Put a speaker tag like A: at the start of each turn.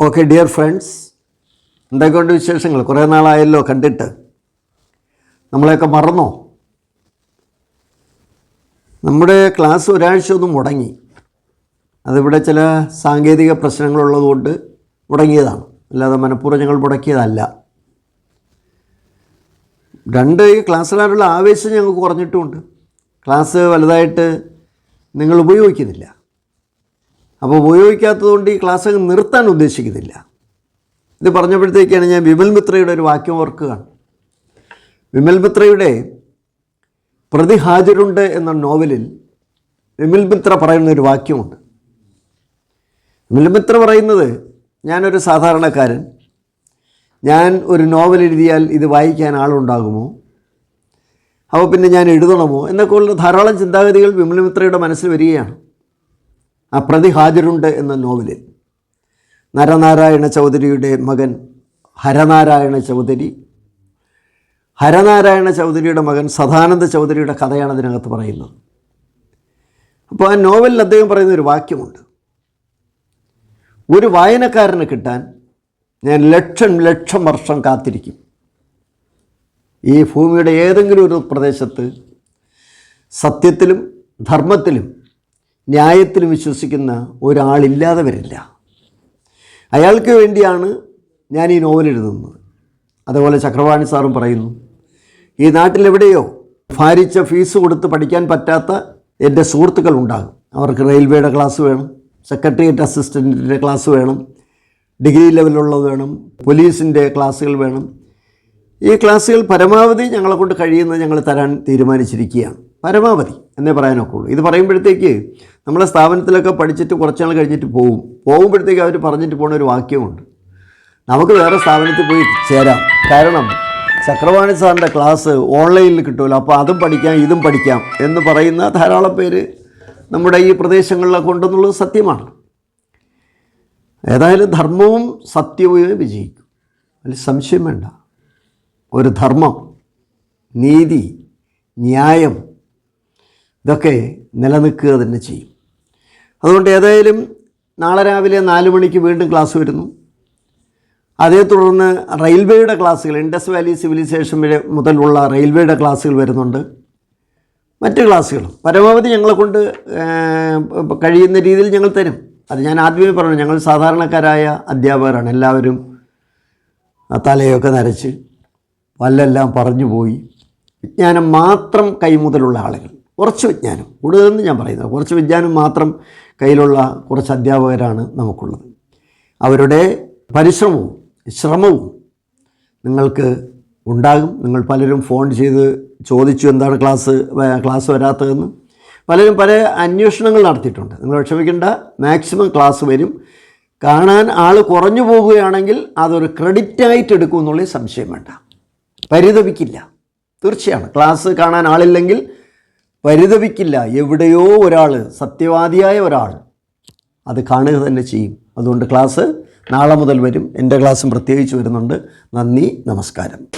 A: Okay dear friends എന്തൊക്കെയുണ്ട് വിശേഷങ്ങൾ? കുറേ നാളായല്ലോ കണ്ടിട്ട്. നമ്മളെയൊക്കെ മറന്നോ? നമ്മുടെ ക്ലാസ് ഒരാഴ്ച ഒന്ന് മുടങ്ങി. അതിവിടെ ചില സാങ്കേതിക പ്രശ്നങ്ങളുള്ളതുകൊണ്ട് മുടങ്ങിയതാണ്. അല്ലാതെ മനഃപൂർവം ഞങ്ങൾ മുടക്കിയതല്ല. രണ്ട് ഈ ക്ലാസ്സിലാനുള്ള ആവേശം ഞങ്ങൾക്ക് കുറഞ്ഞിട്ടുമുണ്ട്. ക്ലാസ് വലുതായിട്ട് നിങ്ങൾ ഉപയോഗിക്കുന്നില്ല. അപ്പോൾ ഉപയോഗിക്കാത്തതുകൊണ്ട് ഈ ക്ലാസ് അങ്ങ് നിർത്താൻ ഉദ്ദേശിക്കുന്നില്ല. ഇത് പറഞ്ഞപ്പോഴത്തേക്കാണ് ഞാൻ വിമൽ മിത്രയുടെ ഒരു വാക്യം ഓർക്കുകയാണ്. വിമൽ മിത്രയുടെ പ്രതി ഹാജരുണ്ട് എന്ന നോവലിൽ വിമൽ മിത്ര പറയുന്ന ഒരു വാക്യമുണ്ട്. വിമൽ മിത്ര പറയുന്നത് ഞാനൊരു സാധാരണക്കാരൻ ഞാൻ ഒരു നോവൽ എഴുതിയാൽ ഇത് വായിക്കാൻ ആളുണ്ടാകുമോ? അപ്പോൾ പിന്നെ ഞാൻ എഴുതണമോ? എന്നൊക്കെയുള്ള ധാരാളം ചിന്താഗതികൾ വിമൽ മിത്രയുടെ മനസ്സിൽ വരികയാണ്. പ്രതി ഹാജരുണ്ട് എന്ന നോവലിൽ നരനാരായണ ചൗധരിയുടെ മകൻ ഹരനാരായണ ചൗധരി ഹരനാരായണ ചൗധരിയുടെ മകൻ സദാനന്ദ ചൗധരിയുടെ കഥയാണ് അതിനകത്ത് പറയുന്നത്. അപ്പോൾ ആ നോവലിൽ അദ്ദേഹം പറയുന്ന ഒരു വാക്യമുണ്ട്. ഒരു വായനക്കാരന് കിട്ടാൻ ഞാൻ ലക്ഷം ലക്ഷം വർഷം കാത്തിരിക്കും. ഈ ഭൂമിയുടെ ഏതെങ്കിലും ഒരു പ്രദേശത്ത് സത്യത്തിലും ധർമ്മത്തിലും ന്യായത്തിലും വിശ്വസിക്കുന്ന ഒരാളില്ലാതെ വരില്ല അയാൾക്ക് വേണ്ടിയാണ് ഞാൻ ഈ നോവൽ എഴുതുന്നത്. അതുപോലെ ചക്രവാണി സാറും പറയുന്നു ഈ നാട്ടിലെവിടെയോ ഭാരിച്ച ഫീസ് കൊടുത്ത് പഠിക്കാൻ പറ്റാത്ത എന്റെ സുഹൃത്തുക്കൾ ഉണ്ടാകും. അവർക്ക് റെയിൽവേയുടെ ക്ലാസ് വേണം സെക്രട്ടേറിയറ്റ് അസിസ്റ്റന്റിന്റെ ക്ലാസ് വേണം ഡിഗ്രി ലെവലുള്ളത് വേണം പോലീസിന്റെ ക്ലാസ്സുകൾ വേണം. ഈ ക്ലാസ്സുകൾ പരമാവധി ഞങ്ങളെ കൊണ്ട് കഴിയുന്നത് ഞങ്ങൾ തരാൻ തീരുമാനിച്ചിരിക്കുകയാണ്. പരമാവധി എന്നേ പറയാനൊക്കെ ഉള്ളൂ ഇത് പറയുമ്പോഴത്തേക്ക് നമ്മളെ സ്ഥാപനത്തിലൊക്കെ പഠിച്ചിട്ട് കുറച്ച് നാൾ കഴിഞ്ഞിട്ട് പോകും പോകുമ്പോഴത്തേക്ക് അവർ പറഞ്ഞിട്ട് പോകുന്ന ഒരു വാക്യമുണ്ട്. നമുക്ക് വേറെ സ്ഥാപനത്തിൽ പോയി ചേരാം. കാരണം ചക്രവാണി സാറിന്റെ ക്ലാസ് ഓൺലൈനിൽ കിട്ടുമല്ലോ അപ്പോൾ അതും പഠിക്കാം ഇതും പഠിക്കാം എന്ന് പറയുന്ന ധാരാളം പേര് നമ്മുടെ ഈ പ്രദേശങ്ങളിലൊക്കെ ഉണ്ടെന്നുള്ളത് സത്യമാണ്. ഏതായാലും ധർമ്മവും സത്യവും വിജയിക്കും. അതിൽ സംശയം വേണ്ട. ഒരു ധർമ്മം നീതി ന്യായം ഇതൊക്കെ നിലനിൽക്കുക തന്നെ ചെയ്യും. അതുകൊണ്ട് ഏതായാലും നാളെ രാവിലെ നാല് മണിക്ക് വീണ്ടും ക്ലാസ് വരുന്നു. അതേ തുടർന്ന് റെയിൽവേയുടെ ക്ലാസ്സുകൾ ഇൻഡസ് വാലി സിവിലൈസേഷൻ വരെ മുതലുള്ള റെയിൽവേയുടെ ക്ലാസ്സുകൾ വരുന്നുണ്ട്. മറ്റ് ക്ലാസ്സുകളും. പരമാവധി ഞങ്ങളെ കൊണ്ട് കഴിയുന്ന രീതിയിൽ ഞങ്ങൾ തരും. അത് ഞാൻ ആദ്യമേ പറഞ്ഞു ഞങ്ങൾ സാധാരണക്കാരായ അധ്യാപകരാണ്. എല്ലാവരും തലയൊക്കെ നരച്ച് പല്ലെല്ലാം പറഞ്ഞു പോയി വിജ്ഞാനം മാത്രം കൈമുതലുള്ള ആളുകൾ. കുറച്ച് വിജ്ഞാനം. കൂടുതലെന്ന് ഞാൻ പറയുന്നത് കുറച്ച് വിജ്ഞാനം മാത്രം കയ്യിലുള്ള കുറച്ച് അധ്യാപകരാണ് നമുക്കുള്ളത്. അവരുടെ പരിശ്രമവും ശ്രമവും നിങ്ങൾക്ക് ഉണ്ടാകും. നിങ്ങൾ പലരും ഫോൺ ചെയ്ത് ചോദിച്ചു എന്താണ് ക്ലാസ് ക്ലാസ് വരാത്തതെന്ന് പലരും പല അന്വേഷണങ്ങൾ നടത്തിയിട്ടുണ്ട്. നിങ്ങൾ വിഷമിക്കേണ്ട. മാക്സിമം ക്ലാസ് വരും. കാണാൻ ആൾ കുറഞ്ഞു പോകുകയാണെങ്കിൽ അതൊരു ക്രെഡിറ്റായിട്ട് എടുക്കും എന്നുള്ള സംശയം വേണ്ട. പരിതപിക്കില്ല. തീർച്ചയാണ്. ക്ലാസ് കാണാൻ ആളില്ലെങ്കിൽ പരിതപിക്കില്ല. എവിടെയോ ഒരാൾ സത്യവാദിയായ ഒരാൾ അത് കാണുക തന്നെ ചെയ്യും. അതുകൊണ്ട് ക്ലാസ് നാളെ മുതൽ വരും. എന്റെ ക്ലാസ്സും പ്രത്യേകിച്ച് വരുന്നുണ്ട്. നന്ദി നമസ്കാരം.